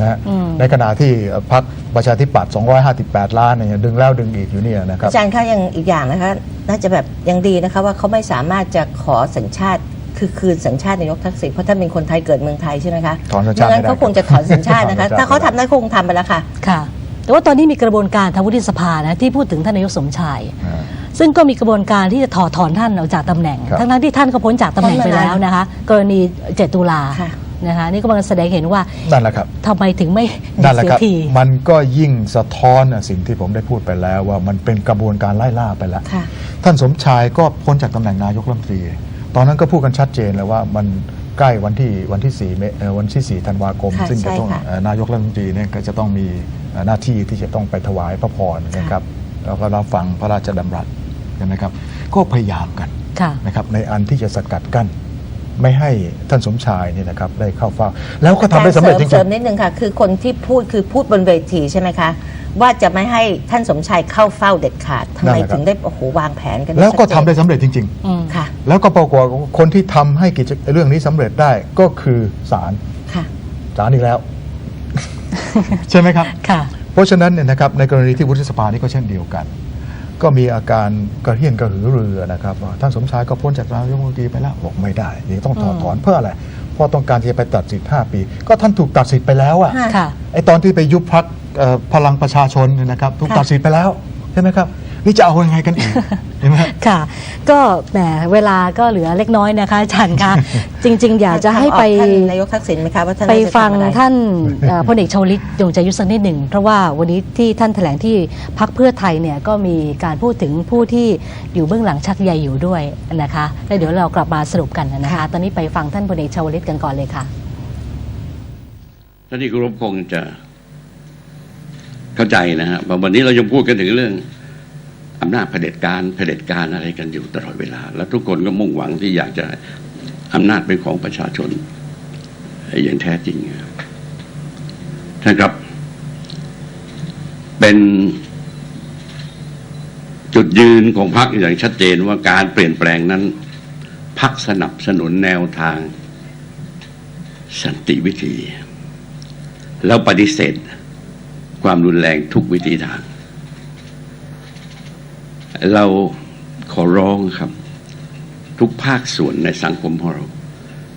นะฮะอืมในขณะที่พรรคประชาธิปัตย์258 ล้านเนี่ยดึงแล้วดึงอีกอยู่เนี่ยนะครับอาจารย์คะยังอีกอย่างนะคะน่าจะแบบยังดีนะคะว่าเขาไม่สามารถจะขอสัญชาติคือคืนสัญชาตินายกทักษิณเพราะท่านเป็นคนไทยเกิดเมืองไทยใช่ไหมคะถอนสัญชาติไม่งั้นไม่ได้เขาคงจะถอนสัญชาตินะคะถอนสัญชาติถ้าเขาทำได้คงทำไปแล้วค่ะค่ะ แต่ว่าตอนนี้มีกระบวนการทางวุฒิสภานะที่พูดถึงท่านนายกสมชายอ่าซึ่งก็มีกระบวนการที่จะถอดถอนท่านออกจากตำแหน่งครับทั้งนั้นที่ท่านก็พ้นจากตำแหน่งไปแล้วนะคะ กรณีเจตุลาค่ะ นะคะนี่ก็มันแสดงเห็นว่านั่นแหละครับทำไมถึงไม่นั่นแหละเสียครับทีมันก็ยิ่งสะท้อนสิ่งที่ผมได้พูดไปแล้วว่ามันเป็นกระบวนการไล่ล่าไปแล้วค่ะท่านสมชายก็พ้นจากตำแหน่งนายกรัฐมนตรี ตอนนั้นก็พูดกันชัดเจนเลยว่ามันใกล้วันที่วันที่4เมเอ่อวันที่4ธันวาคมค่ะซึ่งจะต้องใช่ค่ะเอ่อนายกรัฐมนตรีเนี่ยก็จะต้องมีเอ่อหน้าที่ที่จะต้องไปถวายพระพรนะครับแล้วก็รับฟังพระราชดำรัสใช่ไหมครับ ก็พยายามกันค่ะนะครับในอันที่จะสกัดกั้น ไม่ให้ท่านสมชายเนี่ยนะครับได้เข้าเฝ้า แล้วก็ทำได้สำเร็จจริเสริงมนิดนึงค่ะ คือคนที่พูดคือพูดบนเวทีใช่ไหมคะ ว่าจะไม่ให้ท่านสมชายเข้าเฝ้าเด็ดขาดทำไมถึงได้โอ้โหวางแผนกันๆแล้วก็ทำชัเจนได้สำเร็จจริงอืมค่ะๆแล้วก็ปรากฏว่าคนที่ทำให้กิจเรื่องนี้สำเร็จได้ก็คือศาลค่ะ ศาลอีกแล้ว ใช่ไหมครับ ค่ะ เพราะฉะนั้นเนี่ยนะครับในกรณีที่วุฒิสภานี่ก็เช่นเดียวกัน ก็มีอาการกระเฮี้ยนกระหือรือนะครับว่าท่านสมชายก็พ้นจากนายกรัฐมนตรีไปแล้วบอกไม่ได้ยังต้องถอดถอนเพื่ออะไรเพราะต้องการที่จะไปตัดสิทธิ์5ปี ก็ท่านถูกตัดสิทธิ์ไปแล้วอะค่ะค่ะไอตอนที่ไปยุบพักพลังประชาชนเนี่ยนะครับถูกค่ะตัดสิทธิ์ไปแล้วใช่ไหมครับ นี่จะเอายังไงกันอีกใช่ไหมฮะค่ะ ก็แหมเวลาก็เหลือเล็กน้อยนะคะอาจารย์คะ จริง ๆ อยากจะให้ไป ท่านนายกทักษิณไหมคะว่าท่านไปน่าจะฟังทำอะไร ท่านเอ่อพลเอกชวลิตยงใจยุทธสักนิดหนึ่ง เพราะว่าวันนี้ที่ท่านแถลงที่พักเพื่อไทยเนี่ยก็มีการพูดถึงผู้ที่อยู่เบื้องหลังชักใยอยู่ด้วยนะคะแล้วเดี๋ยวเรากลับมาสรุปกันนะคะ ตอนนี้ไปฟังท่านพลเอกชวลิตกันก่อนเลยค่ะ ท่านที่เคารพคงจะเข้าใจนะฮะว่าวันนี้เรายังพูดกันถึงเรื่อง อำนาจเผด็จการเผด็จการอะไรกันอยู่ตลอดเวลา แล้วทุกคนก็มุ่งหวังที่อยากจะอำนาจเป็นของประชาชนอย่างแท้จริงท่านครับ เป็นจุดยืนของพรรคอย่างชัดเจนว่าการเปลี่ยนแปลงนั้นพรรคสนับสนุนแนวทางสันติวิธี แล้วปฏิเสธความรุนแรงทุกวิธีทาง เราขอร้องครับ ทุกภาคส่วนในสังคมของเรา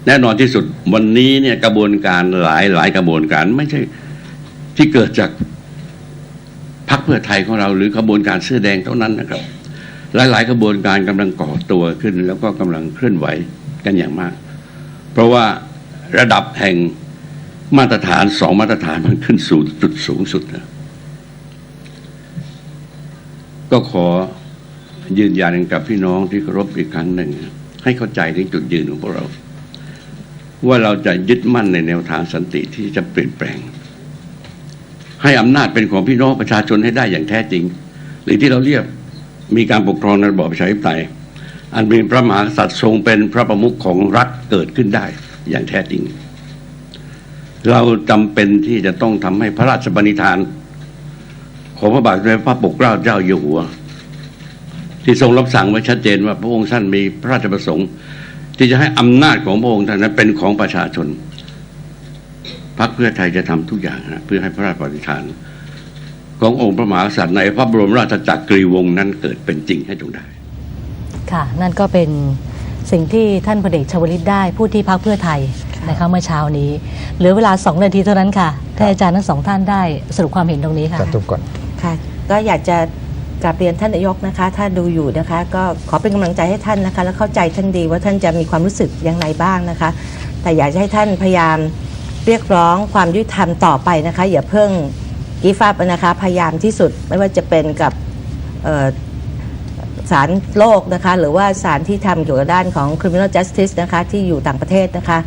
แน่นอนที่สุดวันนี้เนี่ยกระบวนการหลายหลายกระบวนการไม่ใช่ที่เกิดจากพรรคเพื่อไทยของเรา หรือกระบวนการเสื้อแดงเท่านั้นนะครับ หลายๆกระบวนการกำลังก่อตัวขึ้น แล้วก็กำลังเคลื่อนไหวกันอย่างมาก เพราะว่าระดับแห่งมาตรฐานสองมาตรฐานมันขึ้นสู่จุดสูงสุดนะก็ขอ ยืนยันกับพี่น้องที่เคารพอีกครั้งหนึ่ง ให้เข้าใจถึงจุดยืนของพวกเรา ว่าเราจะยึดมั่นในแนวทางสันติที่จะเปลี่ยนแปลง ให้อำนาจเป็นของพี่น้องประชาชนให้ได้อย่างแท้จริง หรือที่เราเรียกมีการปกครองในระบอบประชาธิปไตยอันมีพระมหากษัตริย์ทรงเป็นพระประมุขของรัฐเกิดขึ้นได้อย่างแท้จริง เราจำเป็นที่จะต้องทำให้พระราชบัญญัติของพระบาทสมเด็จพระปกเกล้าเจ้าอยู่หัว ที่ทรงรับสั่งไว้ชัดเจนว่าพระองค์ท่านมีพระราชประสงค์ ที่จะให้อำนาจของพระองค์ท่านนั้นเป็นของประชาชนพรรคเพื่อไทยจะทำทุกอย่างนะเพื่อให้พระราชบัญญัติขององค์พระมหากษัตริย์ในพระบรมราชจักรีวงศ์นั้นเกิดเป็นจริงให้จงได้ ค่ะนั่นก็เป็นสิ่งที่ท่านพลเอกชวลิตได้พูดที่พักเพื่อไทยนะคะเมื่อเช้านี้เหลือเวลาสองนาทีเท่านั้นค่ะให้อาจารย์ทั้งสองท่านได้สรุปความเห็นตรงนี้ค่ะจัดทุกก่อนค่ะ ก็อยากจะ กราบเรียนท่านนายกนะคะ ถ้าดูอยู่นะคะ ก็ขอเป็นกำลังใจให้ท่านนะคะ และเข้าใจท่านดีว่าท่านจะมีความรู้สึกอย่างไรบ้างนะคะ แต่อยากจะให้ท่านพยายามเรียกร้องความยุติธรรมต่อไปนะคะ อย่าเพิ่งกีฟับนะคะ พยายามที่สุดไม่ว่าจะเป็นกับเอ่อศาลโลกนะคะ หรือว่าศาลที่ทำเกี่ยวกับด้านของ criminal justice นะคะ ที่อยู่ต่างประเทศนะคะ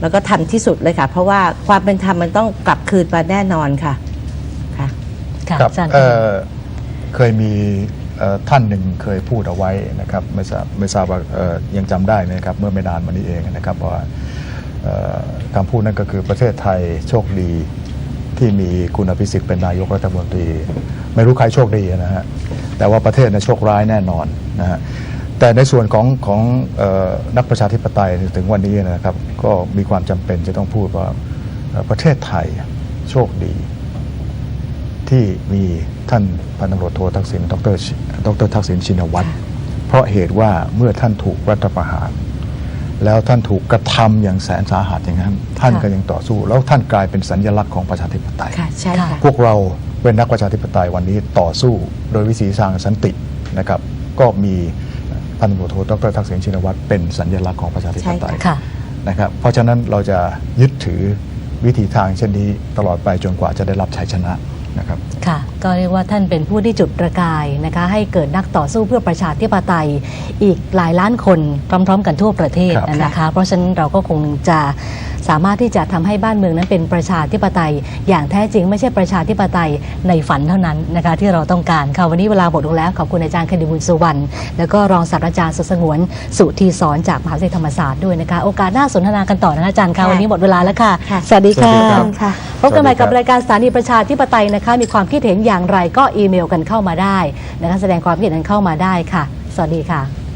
แล้วก็ทำที่สุดเลยค่ะ เพราะว่าความเป็นธรรมมันต้องกลับคืนมาแน่นอนค่ะ ค่ะค่ะครับอาจารย์ เคยมีท่านหนึ่งเคยพูดเอาไว้นะครับไม่ทราบไม่ทราบว่ายังจำได้ไหมครับเมื่อไม่นานมานี้เองนะครับว่าคำพูดนั้นก็คือประเทศไทยโชคดีที่มีคุณอภิสิทธิ์เป็นนายกรัฐมนตรี ไม่รู้ใครโชคดีนะฮะแต่ว่าประเทศเนยโชคร้ายแน่นอนนะฮะแต่ในส่วนของของออนักประชาธิปไตยถึงวันนี้นะครับ ก็มีความจำเป็นจะต้องพูดว่าประเทศไทยโชคดี ที่มีท่านพันตำรวจโททักษิณดรชิดรทักษิณชินวัตรเพราะเหตุว่าเมื่อท่านถูกรัฐประหาร แล้วท่านถูกกระทำอย่างแสนสาหัสอย่างนั้น ท่านค่ะก็ยังต่อสู้ แล้วท่านกลายเป็นสัญลักษณ์ของประชาธิปไตยค่ะใช่ค่ะพวกเราเป็นนักประชาธิปไตยวันนี้ต่อสู้ โดยวิธีทางสันตินะครับ ก็มีพันตำรวจโทดรทักษิณชินวัตรเป็นสัญลักษณ์ของประชาธิปไตยค่ะนะครับเพราะฉะนั้นเราจะยึดถือวิธีทางเช่นนี้ตลอดไปจนกว่าจะได้รับชัยชนะ นะครับค่ะก็เรียกว่าท่านเป็นผู้ที่จุดประกายนะคะให้เกิดนักต่อสู้เพื่อประชาธิปไตยอีกหลายล้านคนพร้อม ๆ กันทั่วประเทศครับนะคะ เพราะฉะนั้นเราก็คงจะ สามารถที่จะทำให้บ้านเมืองนั้นเป็นประชาธิปไตย อย่างแท้จริงไม่ใช่ประชาธิปไตยในฝันเท่านั้นนะคะที่เราต้องการค่ะวันนี้เวลาหมดลงแล้วขอบคุณอาจารย์คดีบุญสุวรรณแล้วก็รองศาสตราจารย์สุสงวนสุธีสอนจากมหาวิทยาลัยธรรมศาสตร์ด้วยนะคะ โอกาสหน้าสนทนากันต่อนะคะอาจารย์คะค่ะวันนี้หมดเวลาแล้วค่ะค่ะสวัสดีค่ะสวัสดีครับค่ะพบกันใหม่กับรายการสถานีประชาธิปไตยนะคะมีความคิดเห็นอย่างไรก็อีเมลกันเข้ามาได้นะคะแสดงความคิดเห็นกันเข้ามาได้ค่ะ สวัสดีค่ะ